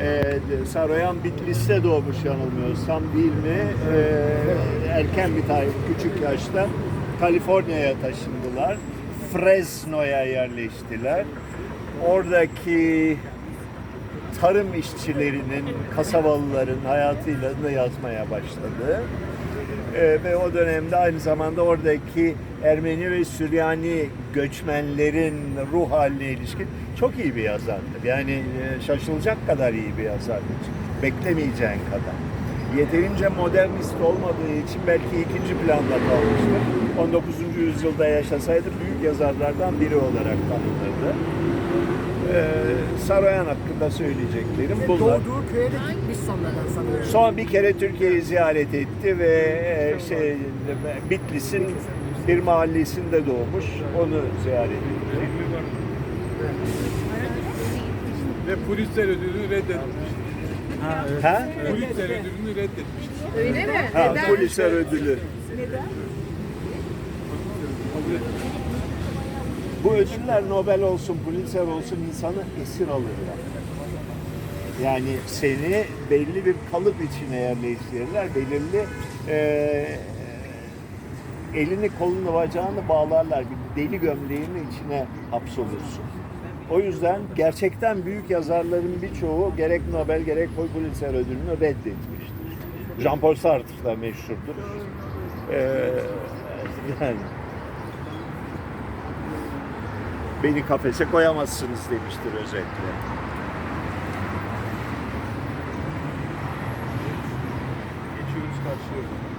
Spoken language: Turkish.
E, Saroyan Bitlis'te doğmuş yanılmıyorsam değil mi? E, erken bir tarih, küçük yaşta Kaliforniya'ya taşındılar. Fresno'ya yerleştiler. Oradaki tarım işçilerinin, kasabalıların hayatıyla da yazmaya başladı. Ee, ve o dönemde aynı zamanda oradaki Ermeni ve Süryani göçmenlerin ruh haline ilişkin çok iyi bir yazardır. Yani e, şaşılacak kadar iyi bir yazardır. Beklemeyeceğin kadar. Yeterince modernist olmadığı için belki ikinci planda kalmıştır. 19. yüzyılda yaşasaydı büyük yazarlardan biri olarak tanınırdı. Saroyan hakkında söyleyeceklerim Ve bunlar. doğduğu köye de gitmiş sonradan sanıyorum. Son bir kere Türkiye'yi ziyaret etti ve e, şey Bitlis'in bir mahallesinde doğmuş. Onu ziyaret etti. Ve Pulitzer ödülünü reddetmiş. Ha? Pulitzer ödülünü reddetmiş. Öyle mi? Ha, Neden? Pulitzer ödülü. Bu ödüller Nobel olsun, Pulitzer olsun insanı esir alırlar. Yani seni belli bir kalıp içine yerleştirirler. Belirli e, elini kolunu bacağını bağlarlar. Bir deli gömleğinin içine hapsolursun. O yüzden gerçekten büyük yazarların birçoğu gerek Nobel gerek Pulitzer ödülünü reddetmiştir. Jean-Paul Sartre da meşhurdur. Ee, yani beni kafese koyamazsınız demiştir özetle. Geçiyoruz karşıya.